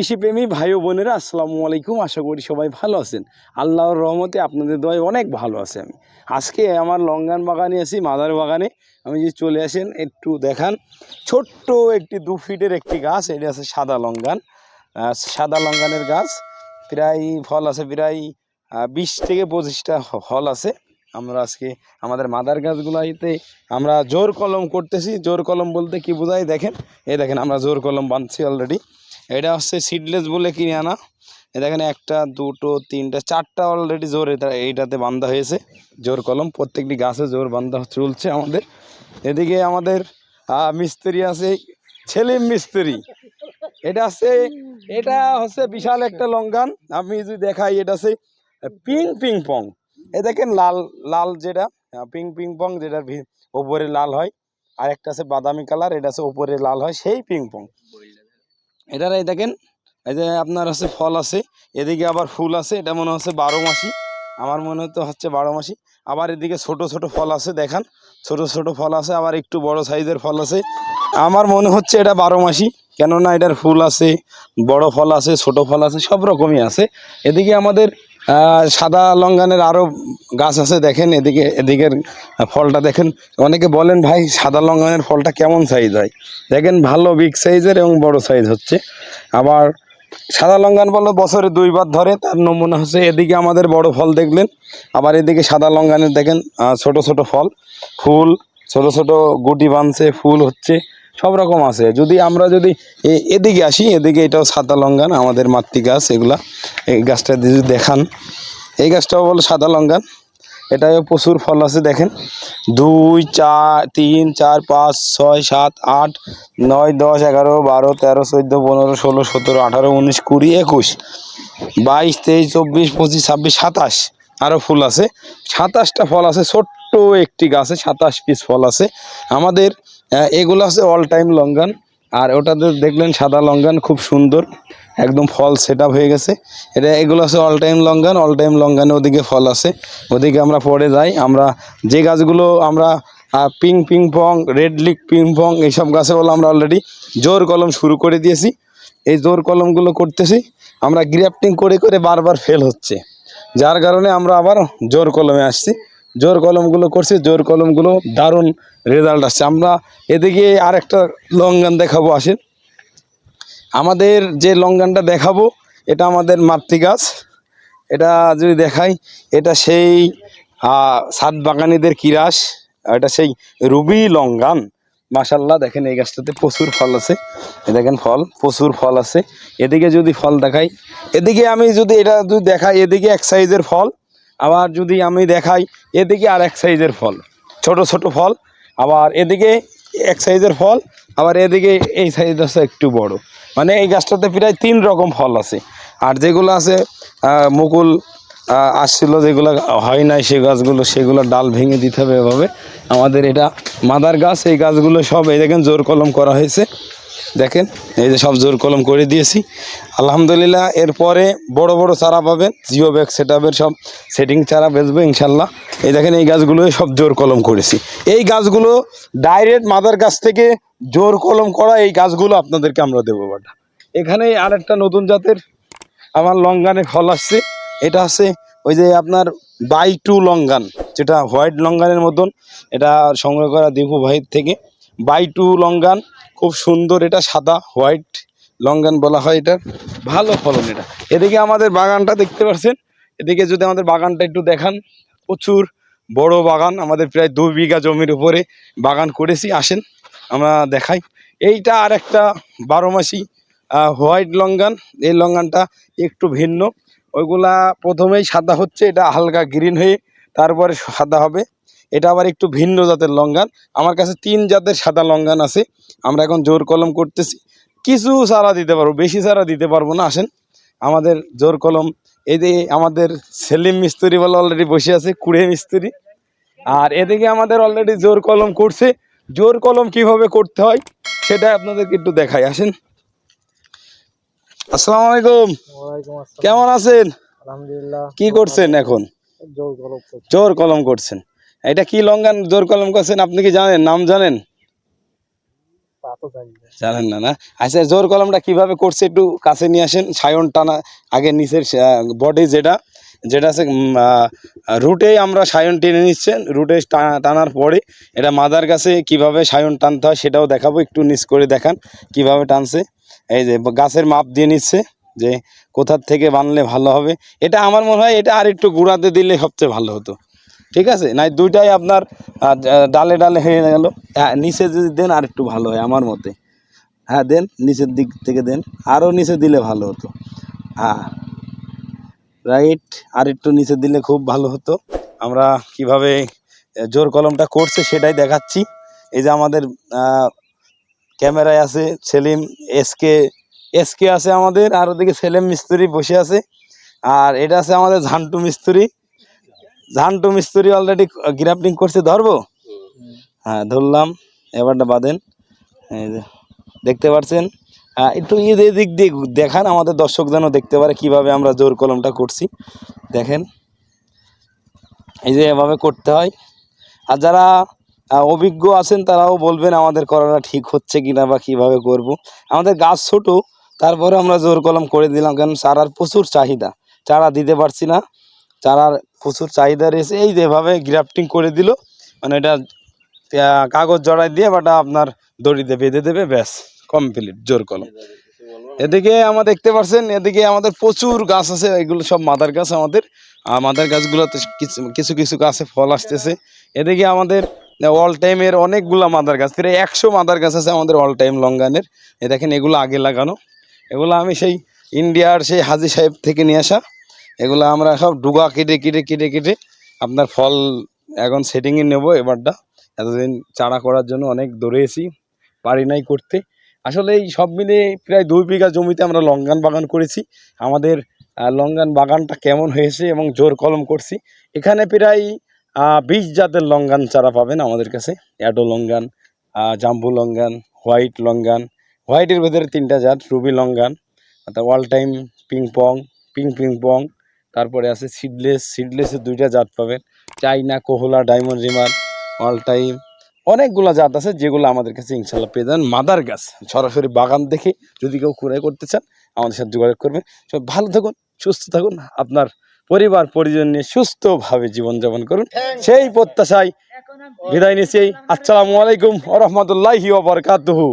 কৃষিপ্রেমী ভাই বোনেরা, আসসালামু আলাইকুম। আশা করি সবাই ভালো আছেন। আল্লাহর রহমতে আপনাদের দয় অনেক ভালো আছে আমি। আজকে আমার লঙ্গান বাগানে আছি, মাদার বাগানে। আমি যদি চলে আসেন, একটু দেখান। ছোট্ট একটি দু ফিটের একটি গাছ, এটা আছে সাদা লঙ্গান। সাদা লঙ্গানের গাছ। প্রায় ফল আছে, প্রায় বিশ থেকে পঁচিশটা ফল আছে। আমরা আজকে আমাদের মাদার গাছগুলাইতে আমরা জোর কলম করতেছি। জোর কলম বলতে কি বোঝায়? দেখেন। এই দেখেন, আমরা জোর কলম বাঁধছি অলরেডি এটা হচ্ছে সিডলেস বলে কিনে আনা। দেখেন একটা, দুটো, তিনটা, চারটা অলরেডি জোর এটা, এইটাতে বান্ধা হয়েছে। জোর কলম, প্রত্যেকটি গাছে জোর বান্ধা চলছে আমাদের। এদিকে আমাদের মিস্ত্রি আছে ছেলিম মিস্ত্রি। এটা আছে, এটা হচ্ছে বিশাল একটা লঙ্গান। আমি যদি দেখাই, এটা আছে পিং পিং পং। এ দেখেন লাল লাল যেটা পিং পিং পং যেটার ভি- ওপরে লাল হয়। আর একটা আছে বাদামি কালার, এটা আছে ওপরে লাল হয়, সেই পিং পং। এটার এই দেখেন, এই যে আপনার হচ্ছে ফল আছে, এদিকে আবার ফুল আছে, এটা মনে হচ্ছে বারো মাসি। আমার মনে হতে হচ্ছে বারো মাসি। আবার এদিকে ছোট ছোট ফল আছে, দেখান। ছোট ছোট ফল আছে, আবার একটু বড় সাইজের ফল আছে। আমার মনে হচ্ছে এটা বারো মাসি, কেননা এটার ফুল আছে, বড় ফল আছে, ছোট ফল আছে, সব রকমই আছে। এদিকে আমাদের সাদা লঙ্গানের আরও গাছ আছে, দেখেন এদিকে, এদিকের ফলটা দেখেন। অনেকে বলেন, ভাই, সাদা লঙ্গানের ফলটা কেমন সাইজ হয়? দেখেন, ভালো বিগ সাইজের এবং বড় সাইজ হচ্ছে। আবার সাদা লঙ্গান বলো বছরে দুইবার ধরে। তার নমুনা হচ্ছে, এদিকে আমাদের বড় ফল দেখলেন, আবার এদিকে সাদা লঙ্গানের দেখেন ছোট ছোট ফল। ফুল, ছোট ছোট গুটি বানছে, ফুল হচ্ছে। সব রকম আছে। যদি আমরা যদি এদিকে আসি, এদিকে এটাও সাদা লঙ্গান, আমাদের মাতৃ গাছ এগুলা। এই গাছটা যদি দেখান, এই গাছটাও বলো সাদা লঙ্গান। এটাও প্রচুর ফল আছে, দেখেন। দুই, চার, তিন, চার, পাঁচ, ছয়, সাত, আট, নয়, দশ, এগারো, বারো, তেরো, চোদ্দ, পনেরো, ষোলো, সতেরো, আঠারো, উনিশ, কুড়ি, একুশ, বাইশ, তেইশ, চব্বিশ, পঁচিশ, ছাব্বিশ, সাতাশ আরও ফুল আছে। সাতাশটা ফল আছে, ছোট্ট একটি গাছে সাতাশ পিস ফল আছে। আমাদের এগুলো আছে অল টাইম লঙ্গান আর ওটাতে দেখলেন সাদা লঙ্গান খুব সুন্দর, একদম ফল সেট হয়ে গেছে। এটা এগুলো আছে all time longan all time লঙ্গানে ওদিকে ফল আছে। ওদিকে আমরা পরে যাই, আমরা যে গাছগুলো আমরা পিং পিং পং রেড লিক পিং পং এইসব গাছে বলে আমরা অলরেডি জোর কলম শুরু করে দিয়েছি। এই জোর কলমগুলো করতেছি, আমরা গ্রাফটিং করে করে বারবার ফেল হচ্ছে। যার কারণে আমরা আবার জোর কলমে আসছি। জোর কলমগুলো করছি, জোর কলমগুলো দারুণ রেজাল্ট আসছে। আমরা এদিকে আরেকটা লঙ্গান দেখাবো আসেন আমাদের যে লঙ্গানটা দেখাবো, এটা আমাদের মাতৃ গাছ। এটা যদি দেখাই, এটা সেই সাত বাগানিদের কিরাস এটা সেই রুবি লঙ্গান মাশাল্লাহ দেখেন এই গাছটাতে প্রচুর ফল আছে। দেখেন ফল, প্রচুর ফল আছে। এদিকে যদি ফল দেখাই, এদিকে আমি যদি এটা যদি দেখাই, এদিকে এক সাইজের ফল। আবার যদি আমি দেখাই, এদিকে আর এক সাইজের ফল। ছোট ছোট ফল, আবার এদিকে এক সাইজের ফল, আবার এদিকে এই সাইজ আছে একটু বড়। মানে এই গাছটাতে প্রায় তিন রকম ফল আছে। আর যেগুলো আছে মুকুল আসছিল, যেগুলো হয় নাই সে গাছগুলো, সেগুলো ডাল ভেঙে দিতে হবে এভাবে। আমাদের এটা মাদার গাছ, এই গাছগুলো সব এই দেখেন জোর কলম করা হয়েছে। দেখেন, এই যে সব জোর কলম করে দিয়েছি। আলহামদুলিল্লাহ, এরপরে বড় বড় চারা পাবেন, জিও ব্যাগ সেট সব সেটিং চারা বেচবো ইনশাল্লাহ। এই দেখেন, এই গাছগুলো সব জোর কলম করেছি। এই গাছগুলো ডাইরেক্ট মাদার গাছ থেকে জোর কলম করা এই গাছগুলো আপনাদেরকে আমরা দেবো বাটা। এখানে আরেকটা নতুন জাতের আমার লঙ্গানে ফল আসছে। এটা হচ্ছে ওই যে আপনার বাই টু লঙ্গান, যেটা হোয়াইট লঙ্গানের মতন। এটা সংগ্রহ করা দীপু ভাইয়ের থেকে। বাই টু লঙ্গান খুব সুন্দর, এটা সাদা, হোয়াইট, লঙ্গান বলা হয় এটা ভালো ফলন এটা। এদিকে আমাদের বাগানটা দেখতে পাচ্ছেন? এদিকে যদি আমাদের বাগানটা একটু দেখান, প্রচুর বড় বাগান, আমাদের প্রায় দু বিঘা জমির উপরে বাগান করেছি, আসেন, আমরা দেখাই। এইটা আর একটা বারো মাসি হোয়াইট লঙ্গান, এই লঙ্গানটা একটু ভিন্ন। ওইগুলা প্রথমেই সাদা হচ্ছে, এটা হালকা গ্রিন হয়ে তারপরে সাদা হবে। এটা আবার একটু ভিন্ন জাতের লঙ্গান। আমার কাছে তিন জাতের সাদা লঙ্গান আছে। আমরা এখন জোর কলম করতেছি। কিছু চারা দিতে পারব বেশি চারা দিতে পারব না আসেন। আমাদের জোর কলম এই যে আমাদের সেলিম মিস্ত্রি বলে অলরেডি বসে আছে কুড়ে মিস্ত্রি। আর এদিকে আমাদের অলরেডি জোর কলম করছে। জোর কলম কীভাবে করতে হয় সেটা আপনাদেরকে একটু দেখাই আসেন। আসসালামু আলাইকুম। কেমন আছেন? আলহামদুলিল্লাহ। কি করছেন এখন? জোর কলম করছেন। এটা কি লঙ্গান জোর কলম করছেন? আপনি কি জানেন? নাম জানেন? জানেন না না? আচ্ছা জোর কলমটা কীভাবে করছে একটু কাছে নিয়ে আসেন। সায়ন টানা আগে নিচের বডি যেটা যেটা আছে রুটেই আমরা সায়ন টেনে নিচ্ছেন। রুটে টানার পরে এটা মাদার কাছে কীভাবে সায়ন টানতে হয় সেটাও দেখাবো। একটু নিচ করে দেখান কীভাবে টানছে। এই যে গাছের মাপ দিয়ে নিচ্ছে যে কোথার থেকে বানলে ভালো হবে। এটা আমার মনে হয় এটা আর একটু গুঁড়াতে দিলে সবচেয়ে ভালো হতো। ঠিক আছে? নাই, দুইটাই আপনার ডালে ডালে হয়ে গেল। নিচে যদি দেন আর একটু ভালো হয় আমার মতে। হ্যাঁ দেন, নিচের দিক থেকে দেন। আরও নিচে দিলে ভালো হতো। হ্যাঁ। রাইট, আর একটু নিচে দিলে খুব ভালো হতো। আমরা কীভাবে জোর কলমটা করছে সেটাই দেখাচ্ছি। এই যে আমাদের ক্যামেরায় আছে সেলিম এসকে এসকে আছে আমাদের, আর ওদিকে সেলিম মিস্ত্রি বসে আছে। আর এটা আছে আমাদের ঝান্টু মিস্ত্রি। ঝান্টু মিস্ত্রি অলরেডি গ্রাফটিং করছে ধরবো? হ্যাঁ ধরলাম এবারটা বাঁধেন। এই যে দেখতে পাচ্ছেন আহ, একটু ঈদ দিক দিয়ে দেখান আমাদের দর্শক যেন দেখতে পারে কীভাবে আমরা জোর কলমটা করছি। দেখেন এই যে এভাবে করতে হয়। আর যারা অভিজ্ঞ আছেন তারাও বলবেন আমাদের করাটা ঠিক হচ্ছে কিনা বা কীভাবে করব। আমাদের গাছ ছোট তারপরে আমরা জোর কলম করে দিলাম কারণ চারার প্রচুর চাহিদা। চারা দিতে পারছি না। চারার প্রচুর চাহিদা রয়েছে। এই যেভাবে গ্রাফটিং করে দিল মানে এটা কাগজ জড়াই দিয়ে বাটা আপনার দড়িতে বেঁধে দেবে, ব্যাস কমপ্লিট জোর কলম। এদিকে আমার দেখতে পাচ্ছেন এদিকে আমাদের প্রচুর গাছ আছে, এগুলো সব মাদার গাছ আমাদের। মাদার গাছগুলোতে কিছু কিছু গাছে ফল আসতেছে। এদিকে আমাদের অল টাইমের অনেকগুলো মাদার গাছ, প্রায় একশো মাদার গাছ আছে আমাদের অল টাইম লঙ্গানের। এ দেখেন এগুলো আগে লাগানো। এগুলো আমি সেই ইন্ডিয়ার সেই হাজি সাহেব থেকে নিয়ে আসা। এগুলো আমরা সব ডুগা কেটে কেটে কেটে কেটে আপনার ফল এখন সেটিংয়ে নেব এবারটা। এতদিন চারা করার জন্য অনেক দৌড়েছি, পারি নাই করতে। আসলে এই সব মিলে প্রায় দুই বিঘা জমিতে আমরা লঙ্গান বাগান করেছি। আমাদের লঙ্গান বাগানটা কেমন হয়েছে এবং জোর কলম করছি। এখানে প্রায় বিশ জাতের লঙ্গান চারা পাবেন আমাদের কাছে। Ado longan jumbo longan, white longan. হোয়াইটের ভেতরে তিনটা জাত, রুবি লঙ্গান, অর্থাৎ all time ping pong ping ping pong তারপরে আছে সিডলেস সিডলেসের দুইটা জাত পাবেন। চাইনা কোহলা ডায়মন্ড রিমার অল টাইম অনেকগুলো জাত আছে যেগুলো আমাদের কাছে ইনশাল্লাহ পেয়ে যান মাদার গাছ সরাসরি বাগান দেখে যদি কেউ ক্রয় করতে চান আমাদের সাথে যোগাযোগ করবেন। সব ভালো থাকুন সুস্থ থাকুন আপনার পরিবার পরিজন নিয়ে সুস্থভাবে জীবনযাপন করুন। সেই প্রত্যাশায় বিদায় নিচ্ছি। আসসালামু আলাইকুম। ওরহমতুল্লাহি ওবরকাতুহু